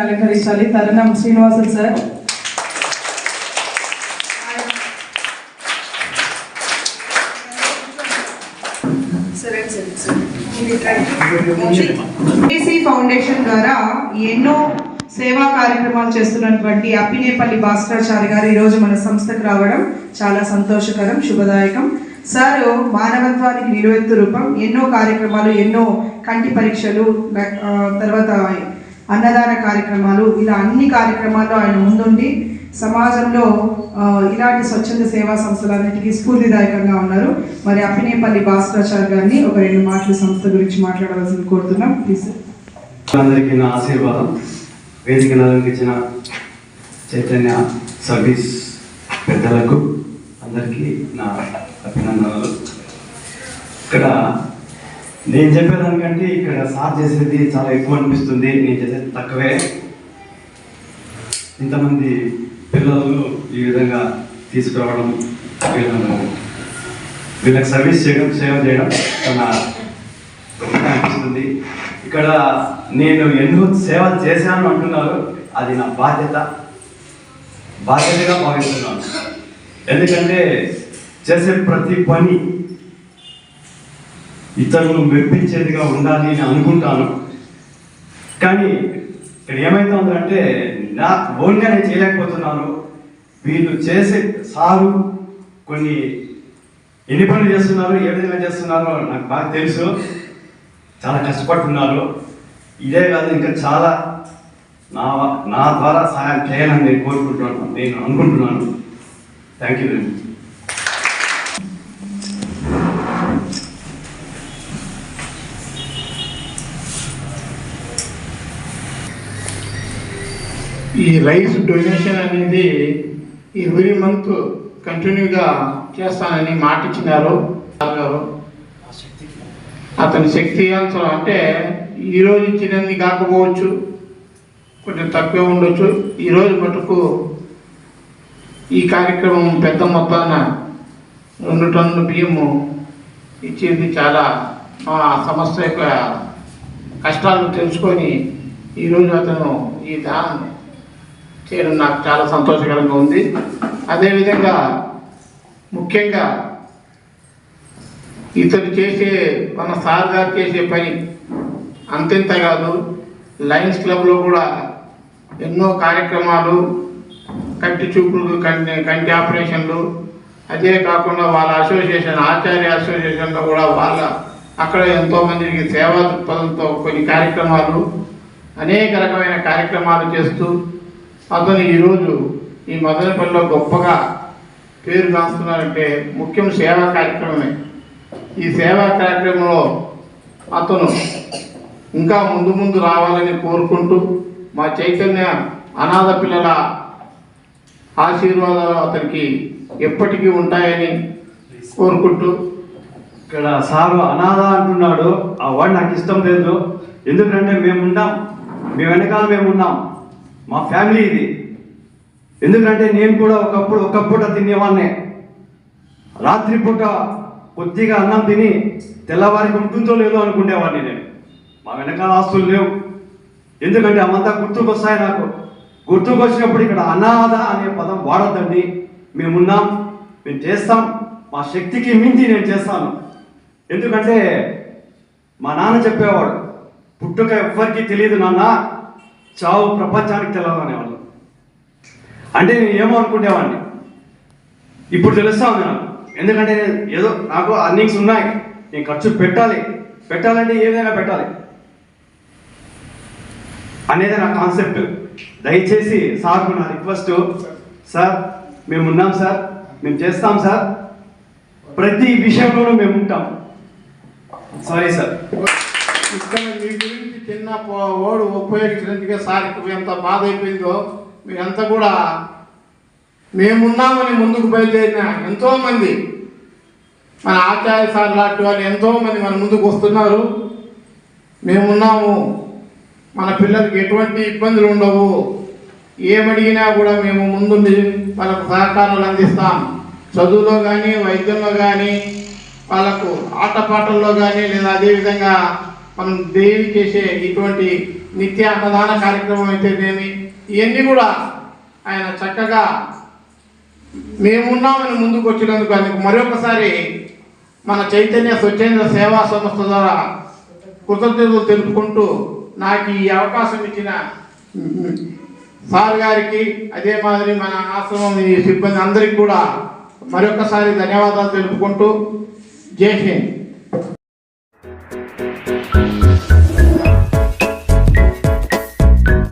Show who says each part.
Speaker 1: అలంకరించాలి. తరుణం Srinivasan sir. AC foundation ద్వారా ఎన్నో సేవా కార్యక్రమాలు చేస్తున్నటువంటి అప్పినేపల్లి భాస్కరాచారి గారు ఈరోజు మన సంస్థకు రావడం చాలా సంతోషకరం శుభదాయకం. సార్ మానవత్వానికి నిలువెత్తు రూపం ఎన్నో కార్యక్రమాలు ఎన్నో కంటి పరీక్షలు తర్వాత అన్నదాన కార్యక్రమాలు ఇలా అన్ని కార్యక్రమాల్లో ఆయన ముందుండి సమాజంలో ఇలాంటి స్వచ్ఛంద సేవా సంస్థలన్నిటికీ స్ఫూర్తిదాయకంగా ఉన్నారు. మరి అప్పినేపల్లి భాస్కరాచార్య గారిని ఒక రెండు మాటలు సంస్థ గురించి మాట్లాడవలసింది కోరుతున్నాం. ప్లీజ్
Speaker 2: అందరికీ నా ఆశీర్వాదం. వేదిక అలంకరించిన చైతన్య సర్వీస్ పెద్దలకు అందరికీ నా అభినందనలు. ఇక్కడ నేను చెప్పేదానికంటే ఇక్కడ సార్ చేసేది చాలా ఎక్కువ అనిపిస్తుంది. నేను చేసేది తక్కువే. ఇంతమంది పిల్లలను ఈ విధంగా తీసుకురావడం వీళ్ళను వీళ్ళకి సర్వీస్ చేయడం సేవ చేయడం చాలా అనిపిస్తుంది. ఇక్కడ నేను ఎన్నో సేవ చేశాను అంటున్నారు. అది నా బాధ్యత. బాధ్యతగా భావిస్తున్నాను. ఎందుకంటే చేసే ప్రతి పని ఇతరులు మెప్పించేదిగా ఉండాలి అని అనుకుంటాను. కానీ ఇక్కడ ఏమైతుందంటే నా ఓన్గా నేను చేయలేకపోతున్నాను. వీళ్ళు చేసే సారు కొన్ని ఎన్ని పనులు చేస్తున్నారు ఏ విధంగా చేస్తున్నారో నాకు బాగా తెలుసు. చాలా కష్టపడుతున్నారు. ఇదే కాదు ఇంకా చాలా నా నా ద్వారా సహాయం చేయాలని నేను కోరుకుంటున్నాను నేను అనుకుంటున్నాను. థ్యాంక్ యూ వెరీ మచ్
Speaker 3: ఈ రైస్ డొనేషన్ అనేది ఎవ్రీ మంత్ కంటిన్యూగా చేస్తానని మాట ఇచ్చినారు గారు అతని శక్తి అంశం అంటే ఈరోజు ఇచ్చినది కాకపోవచ్చు కొంచెం తక్కువే ఉండొచ్చు. ఈరోజు మటుకు ఈ కార్యక్రమం పెద్ద మొత్తాన రెండు టన్నుల బియ్యము ఇచ్చేది చాలా మా సంస్థ యొక్క కష్టాలను తెలుసుకొని ఈరోజు అతను ఈ దానం చేయడం నాకు చాలా సంతోషకరంగా ఉంది. అదేవిధంగా ముఖ్యంగా ఇతరు చేసే మన సార్ గారు చేసే పని అంతెంత కాదు. లయన్స్ క్లబ్లో కూడా ఎన్నో కార్యక్రమాలు కంటి చూపులు కంటి కంటి ఆపరేషన్లు అదే కాకుండా వాళ్ళ అసోసియేషన్ ఆచార్య అసోసియేషన్లో కూడా వాళ్ళ అక్కడ ఎంతోమందికి సేవా దృక్పథంతో కొన్ని కార్యక్రమాలు అనేక రకమైన కార్యక్రమాలు చేస్తూ అతను ఈరోజు ఈ మదనపల్లిలో గొప్పగా పేరు రాస్తున్నారంటే ముఖ్యం సేవా కార్యక్రమమే. ఈ సేవా కార్యక్రమంలో అతను ఇంకా ముందు ముందు రావాలని కోరుకుంటూ మా చైతన్య అనాథ పిల్లల ఆశీర్వాదాలు అతనికి ఎప్పటికీ ఉంటాయని కోరుకుంటూ
Speaker 2: ఇక్కడ సారు అనాథ అంటున్నాడు. ఆ వాడు నాకు ఇష్టం లేదు. ఎందుకంటే మేము ఉన్నాం. మీ వెనకాల మేము ఉన్నాం. మా ఫ్యామిలీ ఇది. ఎందుకంటే నేను కూడా ఒకప్పుడు ఒక పూట తినేవాడినే రాత్రిపూట కొద్దిగా అన్నం తిని తెల్లవారికి ఉంటుందో లేదో అనుకునేవాడిని నేను. మా వెనకాల ఆస్తులు లేవు. ఎందుకంటే అమ్మంతా గుర్తుకొస్తాయి నాకు. గుర్తుకొచ్చినప్పుడు ఇక్కడ అనాథ అనే పదం వాడద్దండి. మేమున్నాం మేము చేస్తాం. మా శక్తికి మించి నేను చేస్తాను. ఎందుకంటే మా నాన్న చెప్పేవాడు పుట్టుక ఎవ్వరికీ తెలియదు నాన్న. చావు ప్రపంచానికి తెలియదు అంటే నేను ఏమో అనుకునేవాడిని ఇప్పుడు తెలుస్తా ఉంది నాకు. ఎందుకంటే ఏదో నాకు అర్నింగ్స్ ఉన్నాయి. నేను ఖర్చు పెట్టాలి. పెట్టాలంటే ఏ విధంగా పెట్టాలి? అనేది నా కాన్సెప్ట్ దయచేసి సార్కు నా రిక్వెస్ట్ సార్ మేము ఉన్నాం సార్. మేము చేస్తాం సార్. ప్రతి విషయంలోనూ మేము ఉంటాం. సారీ సార్
Speaker 3: ఇక్కడ మీ గురించి చిన్న ఓడు ఉపయోగించినందుకే సార్కి ఎంత బాధ అయిపోయిందో మీరంతా కూడా మేమున్నామని ముందుకు బయలుదేరిన ఎంతోమంది మన ఆచార్య సార్ లాంటి వాళ్ళు ఎంతోమంది మన ముందుకు వస్తున్నారు. మేమున్నాము. మన పిల్లలకి ఎటువంటి ఇబ్బందులు ఉండవు. ఏమడిగినా కూడా మేము ముందుండి వాళ్ళకు సహకారాలు అందిస్తాం. చదువులో కానీ వైద్యంలో కానీ వాళ్ళకు ఆటపాటల్లో కానీ లేదా అదేవిధంగా మనం డైలీ చేసే ఇటువంటి నిత్య అన్నదాన కార్యక్రమం అయితేనేమి ఇవన్నీ కూడా ఆయన చక్కగా మేమున్నామని ముందుకు వచ్చినందుకు అందుకు మరొకసారి మన చైతన్య స్వచ్ఛంద సేవా సంస్థ ద్వారా కృతజ్ఞతలు తెలుపుకుంటూ నాకు ఈ అవకాశం ఇచ్చిన సార్ గారికి అదే మాదిరి మన ఆశ్రమం సిబ్బంది అందరికీ కూడా మరొకసారి ధన్యవాదాలు తెలుపుకుంటూ జై హింద్.